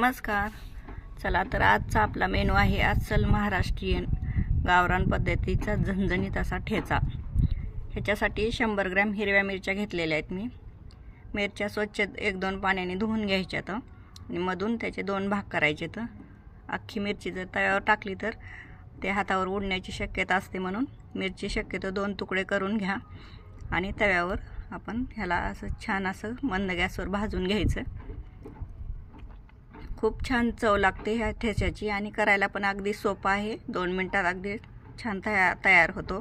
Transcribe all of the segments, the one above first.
नमस्कार. चला तर आजचा आपला मेनू आहे अस्सल महाराष्ट्रीयन गावरान पद्धतीचा झणझणीत असा ठेचा. ह्याच्यासाठी शंभर ग्रॅम हिरव्या मिरच्या घेतलेल्या आहेत मी. मिरच्या स्वच्छ एक दोन पाण्याने धुवून घ्यायच्या तर आणि मधून त्याचे दोन भाग करायचे तर अख्खी मिरची जर तव्यावर टाकली तर ते हातावर उडण्याची शक्यता असते म्हणून मिरची शक्यतो दोन तुकडे करून घ्या आणि तव्यावर आपण ह्याला असं छान असं मंद गॅसवर भाजून घ्यायचं. खूप छान चव लागते ह्या ठेच्याची आणि करायला पण अगदी सोपं आहे. दोन मिनटात अगदी छान तया तयार होतो.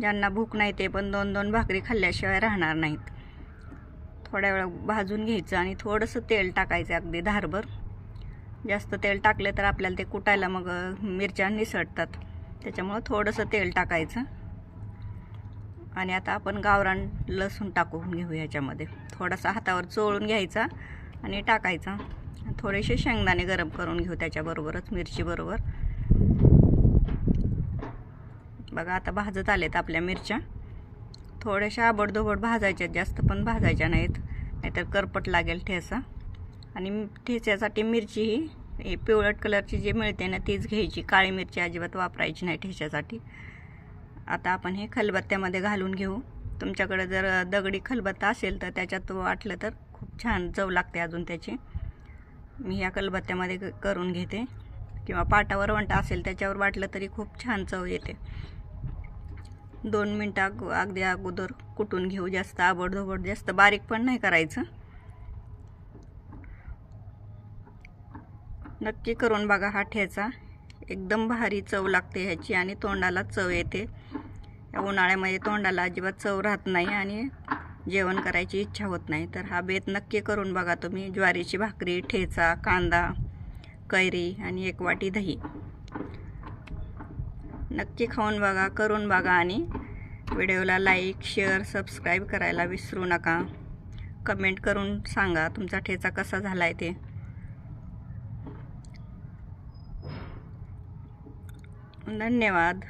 ज्यांना भूक नाही ते पण दोन दोन भाकरी खाल्ल्याशिवाय राहणार नाहीत. थोड्या वेळ भाजून घ्यायचं आणि थोडंसं तेल टाकायचं अगदी धारभर. जास्त तेल टाकले तर आपल्याला ते कुटायला मग मिरच्या निसडतात त्याच्यामुळं थोडंसं तेल टाकायचं. आणि आता आपण गावरान लसूण टाकून घेऊ ह्याच्यामध्ये थोडासा हातावर चोळून घ्यायचा आणि टाकायचा. थोडेसे शेंगदाणे गरम करून घेऊ त्याच्याबरोबरच मिरचीबरोबर. बघा आता भाजत आलेत आपल्या मिरच्या. थोड्याशा आबडधोबड भाजायच्या जास्त पण भाजायच्या नाहीत. नाहीतर करपट लागेल ठेचा. आणि ठेच्यासाठी मिरची ही हे पिवळट कलरची जी मिळते ना तीच घ्यायची. काळी मिरची अजिबात वापरायची नाही ठेच्यासाठी. आता आपण हे खलबत्त्यामध्ये घालून घेऊ. तुमच्याकडे जर दगडी खलबत्ता असेल तर त्याच्यात वाटलं तर खूप छान चव लागते अजून त्याची. मी ह्या कलबत्त्यामध्ये क- करून घेते. किंवा पाटावर वंटा असेल त्याच्यावर वाटलं तरी खूप छान चव येते. दोन मिनटं अग अगदी अगोदर कुटून घेऊ जास्त आबडधोबड जास्त बारीक पण नाही करायचं. नक्की करून बघा हा ठेचा. एकदम भारी चव लागते ह्याची आणि तोंडाला चव येते. या उन्हाळ्यामध्ये तोंडाला अजिबात चव राहत नाही आणि जेवण करायची इच्छा होत नाही. तर हा बेत नक्की करून बघा तुम्ही. ज्वारीची भाकरी ठेचा कांदा कैरी आणि एक वाटी दही. नक्की खाऊन बघा करून बघा आणि व्हिडिओला लाईक शेअर सबस्क्राईब करायला विसरू नका. कमेंट करून सांगा तुमचा ठेचा कसा झाला आहे ते. धन्यवाद.